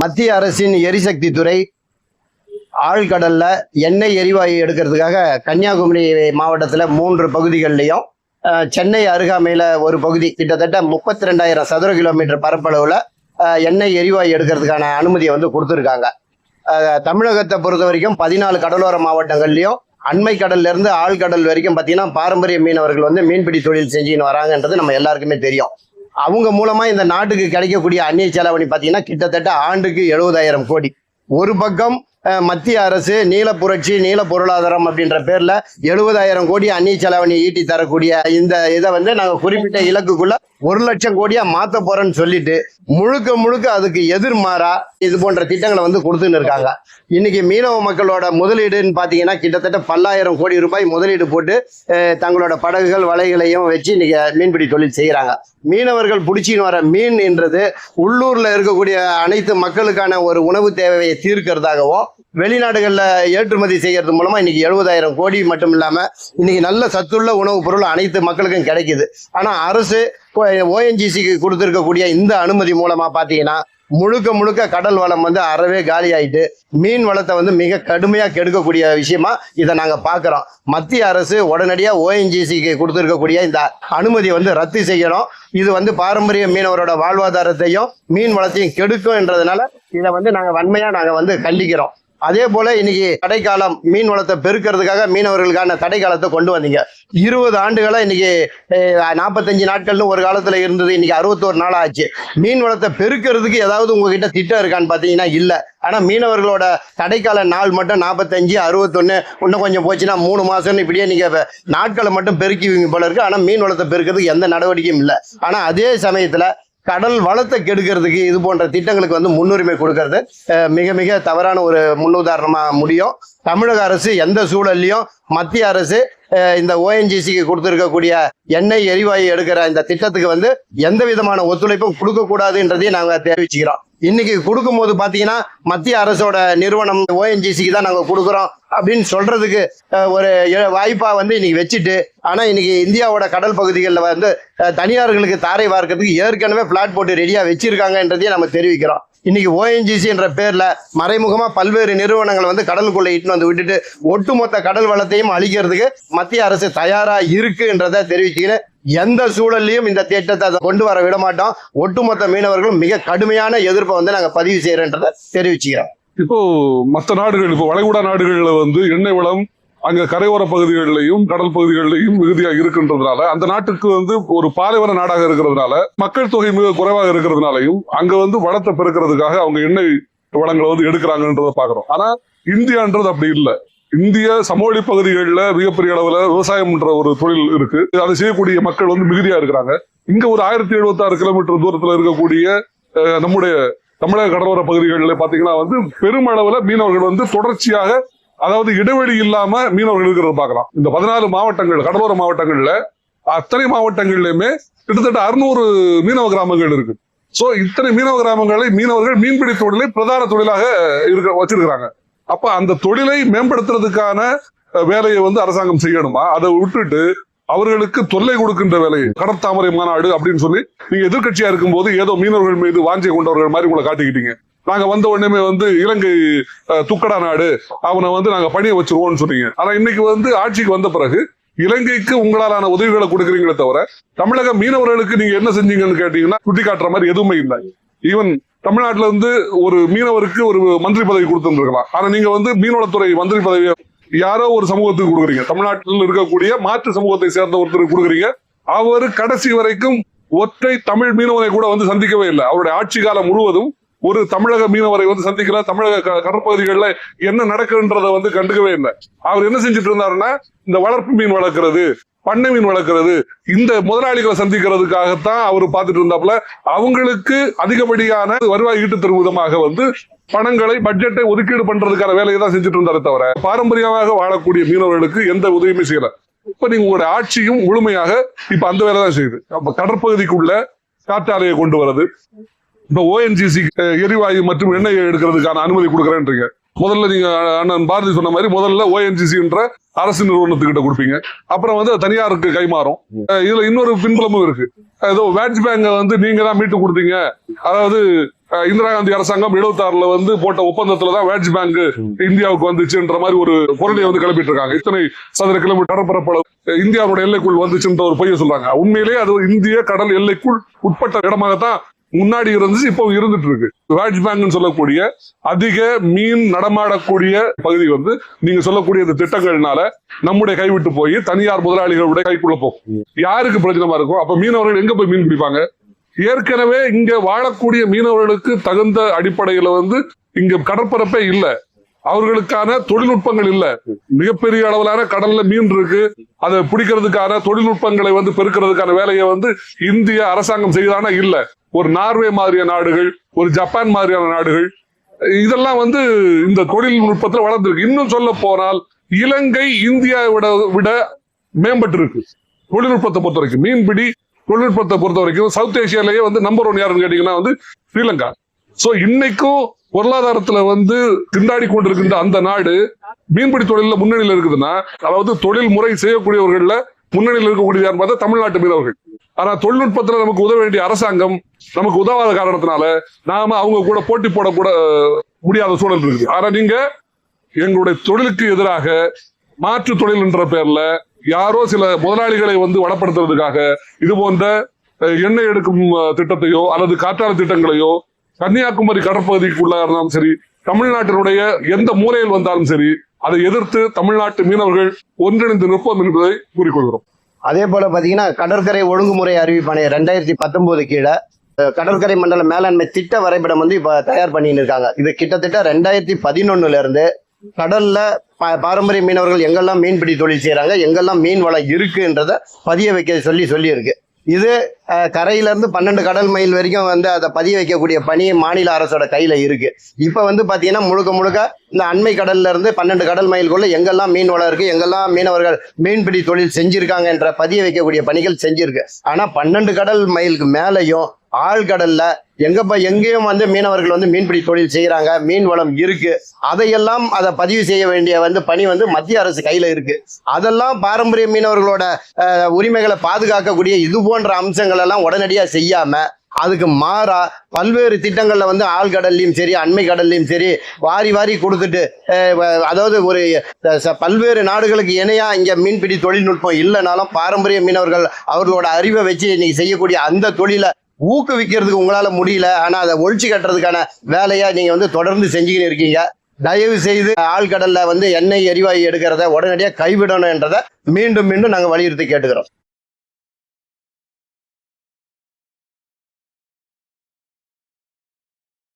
மத்திய அரசின் எரிசக்தி துறை ஆழ்கடல்ல எண்ணெய் எரிவாயு எடுக்கிறதுக்காக கன்னியாகுமரி மாவட்டத்தில் மூன்று பகுதிகள்லையும் சென்னை அருகாமையில் ஒரு பகுதி கிட்டத்தட்ட முப்பத்தி ரெண்டாயிரம் சதுர கிலோமீட்டர் பரப்பளவில் எண்ணெய் எரிவாயு எடுக்கிறதுக்கான அனுமதியை வந்து கொடுத்துருக்காங்க. தமிழகத்தை பொறுத்த வரைக்கும் பதினாலு கடலோர மாவட்டங்கள்லையும் அண்மை கடல்லேருந்து ஆழ்கடல் வரைக்கும் பார்த்தீங்கன்னா பாரம்பரிய மீனவர்கள் வந்து மீன்பிடி தொழில் செஞ்சுன்னு வராங்கன்றது நம்ம எல்லாருக்குமே தெரியும். அவங்க மூலமா இந்த நாட்டுக்கு கிடைக்கக்கூடிய அந்நிய செலவணி பார்த்தீங்கன்னா கிட்டத்தட்ட ஆண்டுக்கு எழுபதாயிரம் கோடி. ஒரு பக்கம் மத்திய அரசு நீல புரட்சி நீல பொருளாதாரம் அப்படின்ற பேர்ல எழுபதாயிரம் கோடி அந்நிய செலவணி ஈட்டி தரக்கூடிய இந்த இதை வந்து நாங்க குறிப்பிட்ட இலக்குக்குள்ள ஒரு லட்சம் கோடியா மாத்த போறேன்னு சொல்லிட்டு முழுக்க முழுக்க அதுக்கு எதிர்மாறா இது போன்ற திட்டங்களை வந்து கொடுத்துன்னு இருக்காங்க. இன்னைக்கு மீனவ மக்களோட முதலீடுன்னு பாத்தீங்கன்னா கிட்டத்தட்ட பல்லாயிரம் கோடி ரூபாய் முதலீடு போட்டு தங்களோட படகுகள் வலைகளையும் வச்சு இன்னைக்கு மீன்பிடி தொழில் செய்கிறாங்க மீனவர்கள் பிடிச்சின்னு வர மீன் என்றது உள்ளூர்ல இருக்கக்கூடிய அனைத்து மக்களுக்கான ஒரு உணவு தேவையை தீர்க்கிறதாகவும் வெளிநாடுகளில் ஏற்றுமதி செய்கிறது மூலமாக இன்னைக்கு எழுபதாயிரம் கோடி மட்டும் இல்லாமல் இன்றைக்கி நல்ல சத்துள்ள உணவுப் பொருள் அனைத்து மக்களுக்கும் கிடைக்குது. ஆனால் அரசு ஓஎன்ஜிசிக்கு கொடுத்துருக்கக்கூடிய இந்த அனுமதி மூலமாக பார்த்தீங்கன்னா முழுக்க முழுக்க கடல் வளம் வந்து அறவே காலி ஆயிட்டு மீன் வளத்தை வந்து மிக கடுமையாக கெடுக்கக்கூடிய விஷயமா இதை நாங்கள் பார்க்குறோம் மத்திய அரசு உடனடியாக ஓஎன்ஜிசிக்கு கொடுத்துருக்கக்கூடிய இந்த அனுமதி வந்து ரத்து செய்யணும். இது வந்து பாரம்பரிய மீனவரோட வாழ்வாதாரத்தையும் மீன் வளத்தையும் கெடுக்கும் என்றதுனால இதை வந்து நாங்கள் வன்மையாக நாங்கள் வந்து கண்டிக்கிறோம். அதே போல இன்னைக்கு தடைக்காலம் மீன் வளத்தை பெருக்கிறதுக்காக மீனவர்களுக்கான தடைக்காலத்தை கொண்டு வந்தீங்க. இருபது ஆண்டுகளா இன்னைக்கு நாற்பத்தஞ்சு நாட்கள்னு ஒரு காலத்துல இருந்தது இன்னைக்கு அறுபத்தோரு நாள் ஆச்சு. மீன் வளத்தை பெருக்கிறதுக்கு ஏதாவது உங்ககிட்ட திட்டம் இருக்கான்னு பாத்தீங்கன்னா இல்ல. ஆனா மீனவர்களோட தடைக்கால நாள் மட்டும் நாற்பத்தஞ்சு அறுபத்தொன்னு இன்னும் கொஞ்சம் போச்சுன்னா மூணு மாசம்னு இப்படியே நீங்க நாட்களை மட்டும் பெருக்கிவிங்க போல இருக்கு. ஆனா மீன் வளத்தை பெருக்கிறதுக்கு எந்த நடவடிக்கையும் இல்லை. ஆனா அதே சமயத்துல கடல் வளத்தை கெடுக்கிறதுக்கு இது போன்ற திட்டங்களுக்கு வந்து முன்னுரிமை கொடுக்கறது மிக மிக தவறான ஒரு முன்னுதாரணமாக முடியும். தமிழக அரசு எந்த சூழல்லையும் மத்திய அரசு இந்த ஓஎன்ஜிசிக்கு கொடுத்துருக்கக்கூடிய எண்ணெய் எரிவாயு எடுக்கிற இந்த திட்டத்துக்கு வந்து எந்த விதமான ஒத்துழைப்பும் கொடுக்கக்கூடாதுன்றதையும் நாங்கள் தெரிவிச்சுக்கிறோம். இன்னைக்கு கொடுக்கும்போது பார்த்தீங்கன்னா மத்திய அரசோட நிறுவனம் ஓஎன்ஜிசிக்கு தான் நாங்கள் கொடுக்குறோம் அப்படின்னு சொல்றதுக்கு ஒரு வாய்ப்பாக வந்து இன்னைக்கு வச்சுட்டு ஆனால் இன்னைக்கு இந்தியாவோட கடல் பகுதிகளில் வந்து தனியார்களுக்கு தாரை வார்க்கிறதுக்கு ஏற்கனவே பிளாட் போட்டு ரெடியாக வச்சிருக்காங்கன்றதையும் நம்ம தெரிவிக்கிறோம். இன்னைக்கு ஓஎன்ஜிசி என்ற பேரில் மறைமுகமாக பல்வேறு நிறுவனங்களை வந்து கடலுக்குள்ளே இட்டுன்னு வந்து விட்டுட்டு ஒட்டுமொத்த கடல் வளத்தையும் அழிக்கிறதுக்கு மத்திய அரசு தயாராக இருக்குன்றதை தெரிவிச்சுக்கிறேன் எந்த சூழல்லையும் இந்த திட்டத்தை அதை கொண்டு வர விட மாட்டோம் ஒட்டுமொத்த மீனவர்களும் மிக கடுமையான எதிர்ப்பை வந்து நாங்க பதிவு செய்யறோன்றதை தெரிவிச்சுக்கிறோம். இப்போ மற்ற நாடுகள் இப்போ வளைகுடா நாடுகள்ல வந்து எண்ணெய் வளம் அங்க கரையோர பகுதிகளிலையும் கடல் பகுதிகளிலையும் மிகுதியா இருக்கின்றதுனால அந்த நாட்டுக்கு வந்து ஒரு பாலைவன நாடாக இருக்கிறதுனால மக்கள் தொகை மிக குறைவாக இருக்கிறதுனாலையும் அங்க வந்து வளத்தை பெருக்கிறதுக்காக அவங்க எண்ணெய் வளங்களை வந்து எடுக்கிறாங்கன்றத பாக்குறோம் ஆனா இந்தியான்றது அப்படி இல்லை. இந்திய சமவெளி பகுதிகளில் மிகப்பெரிய அளவுல விவசாயம்ன்ற ஒரு தொழில் இருக்கு. அதை செய்யக்கூடிய மக்கள் வந்து மிகுதியா இருக்கிறாங்க. இங்க ஒரு ஆயிரத்தி எழுபத்தி ஆறு கிலோமீட்டர் தூரத்தில் இருக்கக்கூடிய அஹ், நம்முடைய தமிழக கடலோர பகுதிகளில் பாத்தீங்கன்னா வந்து பெருமளவுல மீனவர்கள் வந்து தொடர்ச்சியாக அதாவது இடைவெளி இல்லாம மீனவர்கள் இருக்கிறத பார்க்கலாம் இந்த பதினாலு மாவட்டங்கள் கடலோர மாவட்டங்கள்ல அத்தனை மாவட்டங்கள்லயுமே கிட்டத்தட்ட அறுநூறு மீனவ கிராமங்கள் இருக்கு. சோ இத்தனை மீனவ கிராமங்களை மீனவர்கள் மீன்பிடி தொழிலை பிரதான தொழிலாக இருக்க வச்சிருக்கிறாங்க. அப்ப அந்த தொழிலை மேம்படுத்துறதுக்கான வேலையை வந்து அரசாங்கம் செய்யணுமா? அதை விட்டுட்டு அவர்களுக்கு தொல்லை கொடுக்கின்ற வேலையை கடற்தாமரை மாநாடு அப்படின்னு சொல்லி நீங்க எதிர்கட்சியா இருக்கும்போது ஏதோ மீனவர்கள் மீது வாஞ்சை கொண்டவர்கள் மாதிரி உங்களை காட்டிக்கிட்டீங்க. நாங்க வந்த உடனே வந்து இலங்கை துக்கடா நாடு அவனை வந்து நாங்க பணிய வச்சிருவோம்னு சொன்னீங்க. ஆனா இன்னைக்கு வந்து ஆட்சிக்கு வந்த பிறகு இலங்கைக்கு உங்களாலான உதவிகளை கொடுக்குறீங்களே தவிர தமிழக மீனவர்களுக்கு நீங்க என்ன செஞ்சீங்கன்னு கேட்டீங்கன்னா சுட்டி காட்டுற மாதிரி எதுவுமே இல்லை. ஈவன் தமிழ்நாட்டுல இருந்து ஒரு மீனவருக்கு ஒரு மந்திரி பதவி கொடுத்துருக்கலாம் ஆனா நீங்க வந்து மீனவளத்துறை மந்திரி பதவியை யாரோ ஒரு சமூகத்துக்கு கொடுக்குறீங்க. தமிழ்நாட்டில் இருக்கக்கூடிய மாற்று சமூகத்தை சேர்ந்த ஒருத்தருக்கு கொடுக்குறீங்க. அவர் கடைசி வரைக்கும் ஒற்றை தமிழ் மீனவரை கூட வந்து சந்திக்கவே இல்லை. அவருடைய ஆட்சி காலம் முழுவதும் ஒரு தமிழக மீனவரை வந்து சந்திக்கல தமிழக கடற்பகுதிகளில் என்ன நடக்குன்றத வந்து கண்டுக்கவே இல்லை. அவர் என்ன செஞ்சுட்டு இருந்தாருன்னா இந்த வளர்ப்பு மீன் வளர்க்கறது பண்ணை மீன் வளர்க்கறது இந்த முதலாளிகளை சந்திக்கிறதுக்காகத்தான் அவர் பார்த்துட்டு இருந்தாப்புல அவங்களுக்கு அதிகப்படியான வருவாய் ஈட்டு தரும் விதமாக வந்து பணங்களை பட்ஜெட்டை ஒதுக்கீடு பண்றதுக்கான வேலையை தான் செஞ்சுட்டு இருந்தாரே தவிர பாரம்பரியமாக வாழக்கூடிய மீனவர்களுக்கு எந்த உதவியுமே செய்யல. இப்ப நீங்க உங்களுடைய ஆட்சியும் முழுமையாக இப்ப அந்த வேலை தான் செய்யுது. அப்ப கடற்பகுதிக்குள்ள காற்றாலையை கொண்டு வர்றது இப்ப ஓஎன்ஜிசி எரிவாயு மற்றும் எண்ணெய் எடுக்கிறதுக்கான அனுமதி கொடுக்குறேன்றீங்க. முதல்ல நீங்க அண்ணன் பாரதி சொன்ன மாதிரி முதல்ல ஓஎன்ஜிசின்ற அரசு நிறுவனத்துக்கிட்ட கொடுப்பீங்க. அப்புறம் வந்து தனியாருக்கு கைமாறும். இதுல இன்னொரு பின்புலமும் இருக்கு. ஏதோ வேட்ச் பேங்க வந்து நீங்க தான் மீட்டு கொடுத்தீங்க. அதாவது இந்திரா காந்தி அரசாங்கம் 76 வந்து போட்ட ஒப்பந்தத்துல தான் வேர்ல்ட் பேங்க் இந்தியாவுக்கு வந்துச்சுன்ற மாதிரி ஒரு பொருளை வந்து கிளப்பிட்டு இருக்காங்க இத்தனை சதுர கிலோமீட்டர் பரப்பளவு இந்தியாவோட எல்லைக்குள் வந்துச்சுன்ற ஒரு பொய்ய சொல்றாங்க. உண்மையிலேயே அது இந்திய கடல் எல்லைக்குள் உட்பட்ட இடமாகத்தான் முன்னாடி இருந்துச்சு இப்போ இருந்துட்டு இருக்கு பேங்க்னு சொல்லக்கூடிய அதிக மீன் நடமாடக்கூடிய பகுதி வந்து நீங்க சொல்லக்கூடிய இந்த திட்டங்கள்னால நம்முடைய கைவிட்டு போய் தனியார் முதலாளிகளுடைய கைக்குள்ள போகும். யாருக்கு பிரச்சனமா இருக்கும் அப்ப மீனவர்கள் எங்க போய் மீன் பிடிப்பாங்க? ஏற்கனவே இங்க வாழக்கூடிய மீனவர்களுக்கு தகுந்த அடிப்படையில வந்து இங்க கடற்பரப்பே இல்ல. அவர்களுக்கான தொழில்நுட்பங்கள் இல்ல. மிகப்பெரிய அளவிலான கடல்ல மீன் இருக்கு. அதை பிடிக்கிறதுக்கான தொழில்நுட்பங்களை வந்து பெருக்கிறதுக்கான வேலையை வந்து இந்திய அரசாங்கம் செய்தானா? இல்ல. ஒரு நார்வே மாதிரியான நாடுகள் ஒரு ஜப்பான் மாதிரியான நாடுகள் இதெல்லாம் வந்து இந்த தொழில்நுட்பத்தில் வளர்ந்துருக்கு. இன்னும் சொல்ல போனால் இலங்கை இந்தியாவை விட விட மேம்பட்டிருக்கு. தொழில்நுட்பத்தை பொறுத்த வரைக்கும். மீன்பிடி தொழில்நுட்பத்தை பொறுத்த வரைக்கும் சவுத் ஏசியாலேயே வந்து நம்பர் ஒன் யாருன்னு கேட்டீங்கன்னா வந்து ஸ்ரீலங்கா. ஸோ இன்னைக்கும் பொருளாதாரத்துல வந்து திண்டாடி கொண்டிருக்கின்ற அந்த நாடு மீன்பிடி தொழில முன்னணியில் இருக்குதுன்னா அதாவது தொழில் முறை செய்யக்கூடியவர்கள்ல முன்னணியில் இருக்கக்கூடிய யார் பார்த்தா தமிழ்நாட்டு மீனவர்கள். ஆனா தொழில்நுட்பத்துல நமக்கு உதவ வேண்டிய அரசாங்கம் நமக்கு உதவாத காரணத்தினால நாம அவங்க கூட போட்டி போடக்கூட முடியாத சூழல் இருக்குது. ஆனா நீங்க எங்களுடைய தொழிலுக்கு எதிராக மாற்று தொழில் என்ற பெயர்ல யாரோ சில முதலாளிகளை வந்து வளப்படுத்துறதுக்காக இது போன்ற எண்ணெய் எடுக்கும் திட்டத்தையோ அல்லது காற்றாலை திட்டங்களையோ கன்னியாகுமரி கடற்பகுதிக்குள்ளாக இருந்தாலும் சரி தமிழ்நாட்டினுடைய எந்த மூலையில் வந்தாலும் சரி அதை எதிர்த்து தமிழ்நாட்டு மீனவர்கள் ஒன்றிணைந்து நிற்போம் என்பதை கூறிக்கொள்கிறோம். அதே போல பாத்தீங்கன்னா கடற்கரை ஒழுங்குமுறை அறிவிப்பானை ரெண்டாயிரத்தி பத்தொன்பது கீழே கடற்கரை மண்டல மேலாண்மை திட்ட வரைபடம் வந்து இப்ப தயார் பண்ணின்னு இருக்காங்க. இது கிட்டத்தட்ட ரெண்டாயிரத்தி பதினொன்னுல இருந்து கடல்ல பாரம்பரிய மீனவர்கள் எங்கெல்லாம் மீன்பிடி தொழில் செய்யறாங்க எங்கெல்லாம் மீன் வளம் இருக்குன்றத பதிய வைக்க சொல்லி சொல்லியிருக்கு. இது கரையிலேருந்து பன்னெண்டு கடல் மைல் வரைக்கும் வந்து அதை பதிய வைக்கக்கூடிய பணி மாநில அரசோட கையில் இருக்கு. இப்போ வந்து பார்த்தீங்கன்னா முழுக்க முழுக்க இந்த அண்மை கடல்ல இருந்து பன்னெண்டு கடல் மைல்குள்ள எங்கெல்லாம் மீன் வளம் இருக்கு எங்கெல்லாம் மீனவர்கள் மீன்பிடி தொழில் செஞ்சிருக்காங்க என்ற பதிய வைக்கக்கூடிய பணிகள் செஞ்சிருக்கு. ஆனா பன்னெண்டு கடல் மைலுக்கு மேலையும் ஆழ்கடல்ல எங்கப்ப எங்கேயும் வந்து மீனவர்கள் வந்து மீன்பிடி தொழில் செய்யறாங்க மீன் வளம் இருக்கு. அதையெல்லாம் அதை பதிவு செய்ய வேண்டிய வந்து பணி வந்து மத்திய அரசு கையில இருக்கு. அதெல்லாம் பாரம்பரிய மீனவர்களோட உரிமைகளை பாதுகாக்கக்கூடிய இது போன்ற அம்சங்கள் எல்லாம் உடனடியா செய்யாம அதுக்கு மாறா பல்வேறு திட்டங்கள்ல வந்து ஆழ்கடல்லையும் சரி அண்மை கடல்லையும் சரி வாரி வாரி கொடுத்துட்டு அதாவது ஒரு பல்வேறு நாடுகளுக்கு இணையா இங்க மீன்பிடி தொழில்நுட்பம் இல்லைனாலும் பாரம்பரிய மீனவர்கள் அவர்களோட அறிவை வச்சு இன்னைக்கு செய்யக்கூடிய அந்த தொழிலை ஊக்குவிக்கிறதுக்கு உங்களால முடியல. ஆனா அதை ஒழிச்சு கட்டுறதுக்கான வேலையை நீங்க வந்து தொடர்ந்து செஞ்சுக்கிட்டு இருக்கீங்க. தயவு செய்து ஆழ்கடல்ல வந்து எண்ணெய் எரிவாயு எடுக்கிறத உடனடியாக கைவிடணும்ன்றதை மீண்டும் மீண்டும் நாங்க வலியுறுத்தி கேட்டுக்கிறோம்.